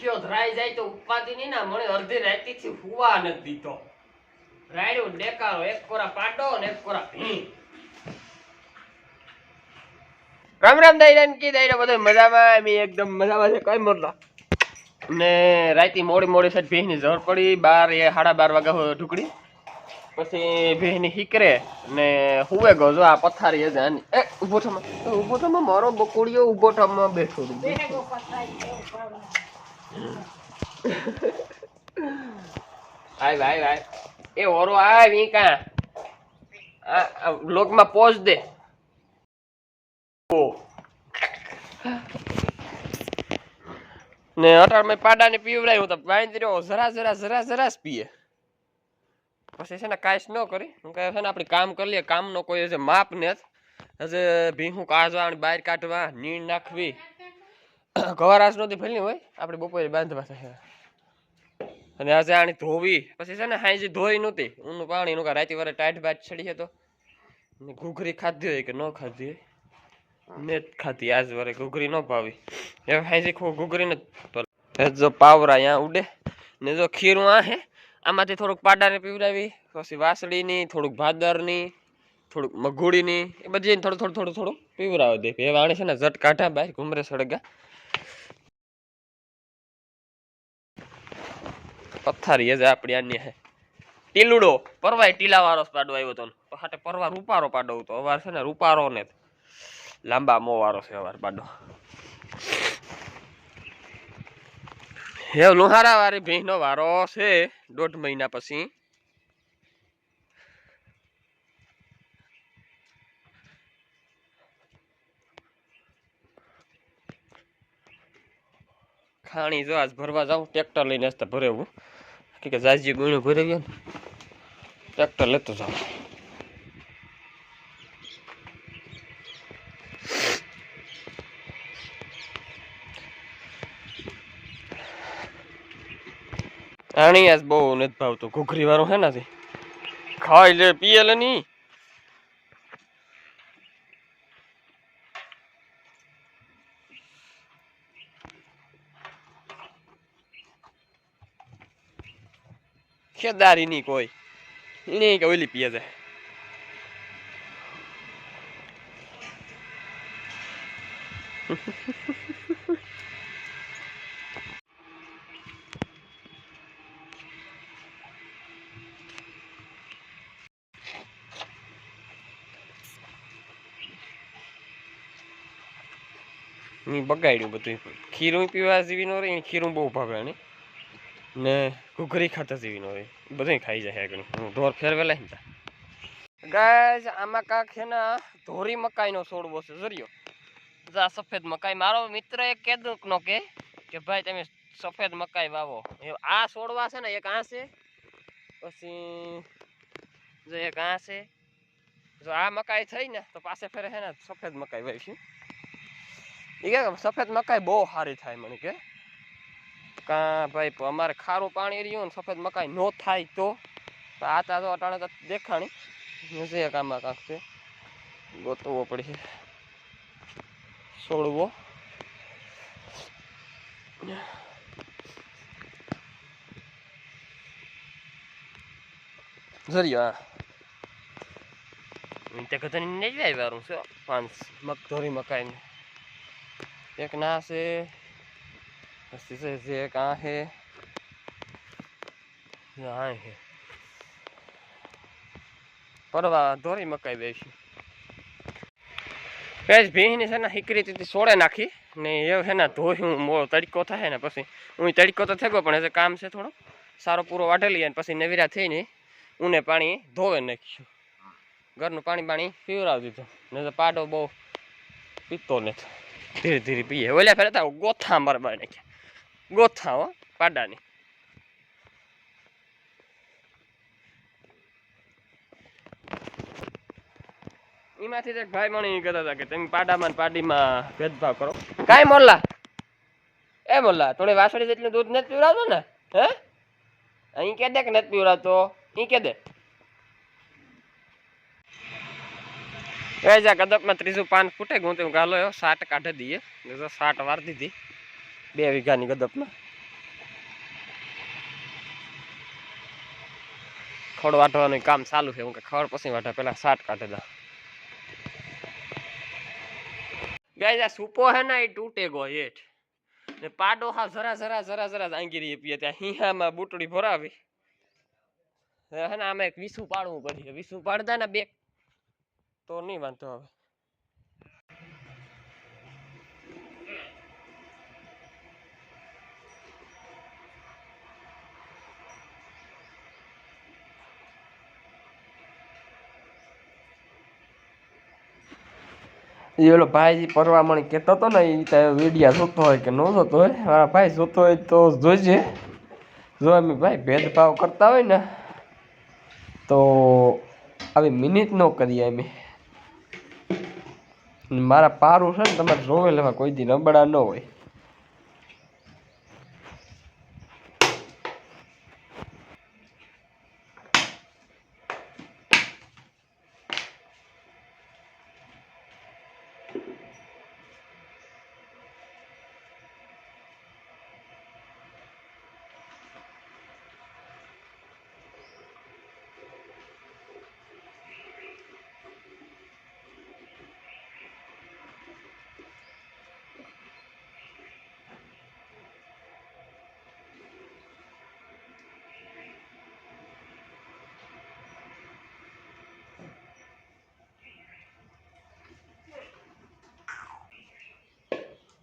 ભૂખ્યો ધરાઈ જાય તો ઉપાધિ નહીં ના મને અડધી રાતીથી હુવા નથી દીધો. રાયડું ડેકારો એક કોરા પાડો ને એક કોરા ભીણ. રામ રામ દાયરા કી દાયરા બધો મજામાં? એમ એકદમ મજામાં છે. કઈ મોરલા ને રાતી મોડી મોડી સાઈડ ભીંની ઝર પડી. બાર એ સાડા બાર વાગ્યા ઢુકડી. પછી ભીંની હિકરે ને હુવે ગયો જો આ પથારી હશે આની. એ ઊભો થમાં. ઊભો થમાં, મારો બકોડિયો ઊભો થમાં બેઠો આય, ભાઈ ભાઈ. એ ઓરો આય વી કા આ લોકમાં પોઝ દે. ઓ ને અટાણમાં પાડાને પીવડાયું તો વાંદરો જરા જરા જરા જરા પીએ. પછી છે ને કાંઈ ન કરી. હું કહે છે ને આપણે કામ કરી લઈએ. કામનો કોઈ છે માપ ને હજે ભીહું કાઢવા બહાર કાઢવા, નીણ નાખવી. ગવારાસ નહોતી ભલી હોય, આપણે બપોરે બાંધવા થાય અને આજે આની ધોવી, પછી છે ને હાંજી ધોઈ નહોતી, ઊનું પાણી નું રાતી વારે ટાઈટ બાટ છડી છે તો ને ઘૂઘરી ખાધી હોય કે ન ખાધી હોય, ને જ ખાધી, આજ વારે ઘૂઘરી ન ભાવી હવે ખો ઘૂઘરી ને જો પાવરા અહીંયા ઉડે, ને જો ખીરું આ હે આમાંથી થોડુંક પાડાને પીવડાવી, પછી વાસળીની, થોડુંક ભાદરની થોડુંક મગુડીની, એ બધી થોડું થોડું થોડું થોડું પીવડાવી દે. એ આણે છે ને ઝટ કાઢા બહાર ઘુમરે સળગા. પથ્થારી હે આપણી આની હે. ટીલુડો, પરવાય ટીલા વાળો પાડો આવ્યો તો હાટે પરવા રૂપારો પાડો તો. અવાર છે ને રૂપારો ને લાંબા મો વાળો છે અવાર પાડો. હે લુહારા વાળી ભીનો વારો છે દોઢ મહિના પછી. ખાણી જો આજ ભરવા જાઉં ટ્રેક્ટર લઈને હસતા ભરેવું. કે જાજી ગુણ્યું ભરે ગયો ને ટ્રેક્ટર લેતો જાઉં. આણી આજ બહુ નથી ભાવતું. ઘૂઘરી વાળું હે નથી ખાઈ લે, પીએ લે ની. ખેદારી ની કોઈ નહીં કે ઓલી પીએ ની બગાડ્યું બધું ખીરું પીવા જેવી નો રહી ખીરું બહુ ભાવે ને ઘૂઘરી ખાતા જેવી રહી બધું ખાઈ જાય આગળ. ઢોર ફેરવેલા ને ગાય આમાં કાંક છે ને ધોરી મકાઈનો છોડવો છે. જરિયો. જા સફેદ મકાઈ. મારો મિત્ર એક કીધું નો કે કે ભાઈ તમે સફેદ મકાઈ વાવો. આ છોડવા છે ને, એક આ છે. પછી જો એક આ છે. જો આ મકાઈ થઈ ને, તો પાસે ફેરે છે ને, સફેદ મકાઈ વાવીશું. એ કે સફેદ મકાઈ બહુ સારી થાય મને કે. કા ભાઈ અમારે ખારું પાણી રહ્યું ને સફેદ મકાઈ ન થાય તો. આ તા તો અટાણે તો દેખાણી. છે કામાં કાંક છે. ગોતવો પડશે. છોડવો જરિયો હા તે કદાચ નહીં જાય આવ્યા છે. પાંચ મગધોરી મકાઈ એક ના છે. પછી છે જે कहाँ है यहाँ है પરવા ધોરી મકાઈ બેસી પેજ ભીંની છે ને હિકરી તીતી સોળે નાખી ને એ છે ને ધોયું મો તડકો થાય ને પછી હું તડકો તો થયો પણ એ કામ છે થોડો સારો પૂરો વાટેલી અને પછી નવીરા થઈને ઉને પાણી ધોવે નાખ્યું ઘરનું પાણી પાણી પીવડાવી દીધું ને તો પાડો બહુ પીતો નથી ધીરે ધીરે પીએ ઓલા ફેરે ગોથા મારવા નાખ્યા ગોથા હો પાડાની એમાંથી એક ભાઈ મણી કહેતા હતા કે તમે પાડામાં પાડીમાં ભેદભાવ કરો. કાંઈ મોલ્લા? એ મોલ્લા, થોડી વાસળી જેટલું દૂધ નથી પીવડાવતો ને, હે? અહીં કે દે કે નથી પીવડાવતો? અહીં કે દે એ જા કદકમાં ત્રીજું પાન ફૂટે ગું તેમ ગાલો સાટ કાઢી દઈએ. સાટ વાર દીધી. બે વીઘાની ગદપમાં ખડ વાટવાનું કામ ચાલુ છે. હું કે ખડ પછી વાટા પેલા સાટ કાઢેલા ગાય આ સૂપો હે ને, એ તૂટે ગો હેઠ. ને પાડો હા જરા જરા જરા જરા આંગીરી પીએ ત્યાં. હિહામાં બુટડી ભરાવી. હે ને, આમાં એક વીસું પાડવું પડી. વીસું પાડતા ને બે. તો નહીં વાંધો હવે એ ઓલો ભાઈ પરવામણી કહેતો હતો ને એ રીતે વિડીયા જોતો હોય કે ન જોતો હોય, મારા ભાઈ જોતો હોય તો જોઈજે જો અમે ભાઈ ભેદભાવ કરતા હોય ને, તો આવી મિનિટ ન કરીએ અમે. મારા પારું છે ને, તમારે જોવે લેવા કોઈ દી નબળા ન હોય.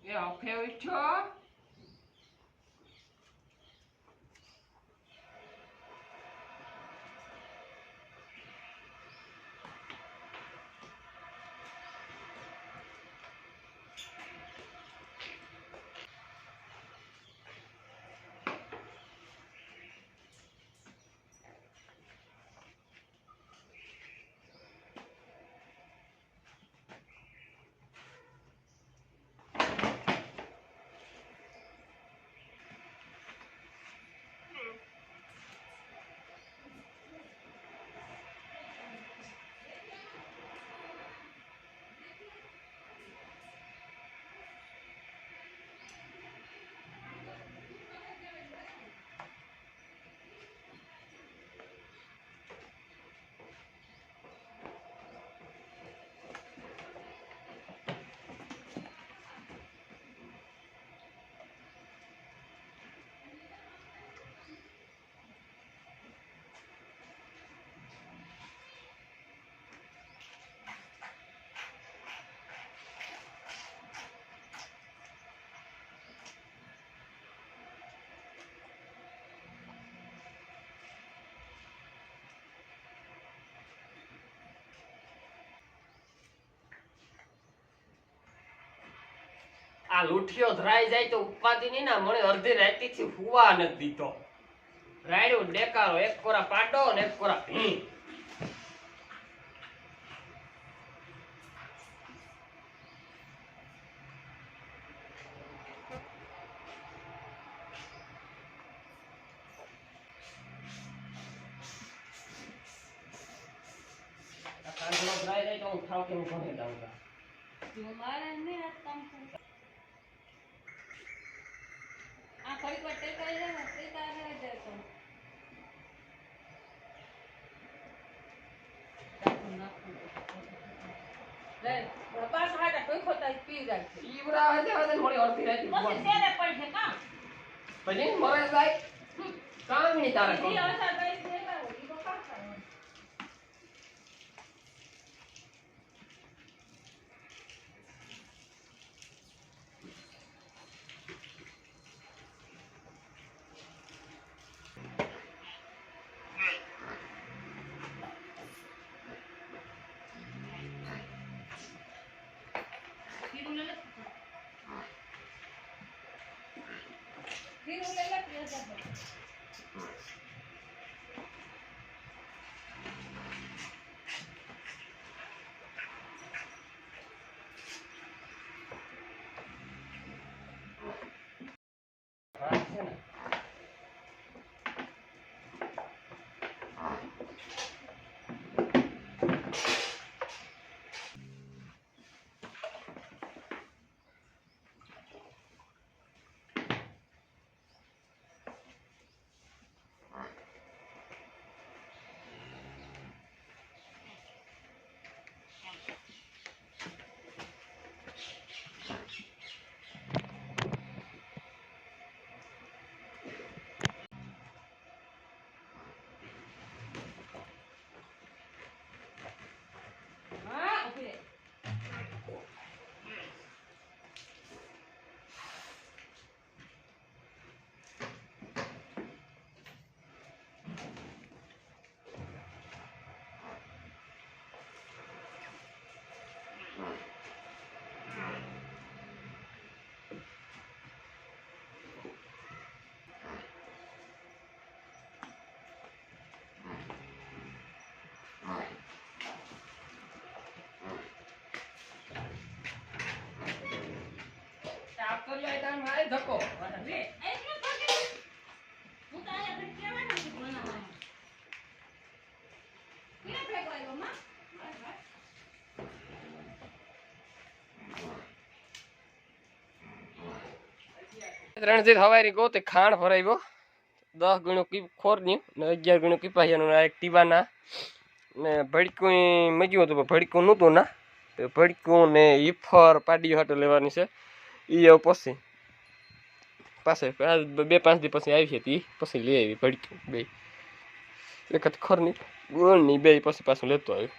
Yeah, I'll pay. આ લૂઠિયો ધરાઈ જાય તો ઉપાધિ નહીં ના મને અડધી રાતી થી હુવા નથી દીધો. રાયડો ડેકારો એક કોરા પાડો ને એક કોરા ભી કાંદલો ધરાઈ જાય તો હું થાવ કે હું ઘરે જાઉં છું. મારે નહીં આ કામ કરવું. આ ઘડીક વાર ટેકાઈ જાય ને, ટેકાઈ રહે જાય તો. પાછા હાટા ટોયખો તાઈ પી જાય છે, આવે છે, મોડી અડધી રાતે પછી હુવા. પડશે કાં? પછી મરે જાય કામ નહીં તારે ઈ કામ. અવસર કઈ દેવાય, ઈ તો કાં કરવાનું? ખીરું લઈ લે. ખીરું લઈ લે, માં? રણજીત હવારી ગોતે ખાણ ભરાવ્યો દસ ગણું કી ખોરન્યું ને અગિયાર ગણું કીપાયાનું ને એક ટીવાના ને ભડકું મગ્યું હતું ભડકું નહોતું ના. તો ભડકું ને ઈફર પાડીઓ હાટો લેવાની છે. એ પછી. પાસે. બે પાંચ દી પછી આવી હતી. પછી લઈ આવી ભડકું બે એક ખરની ગોળ નહીં બે પછી પાછું લેતો આવ્યું.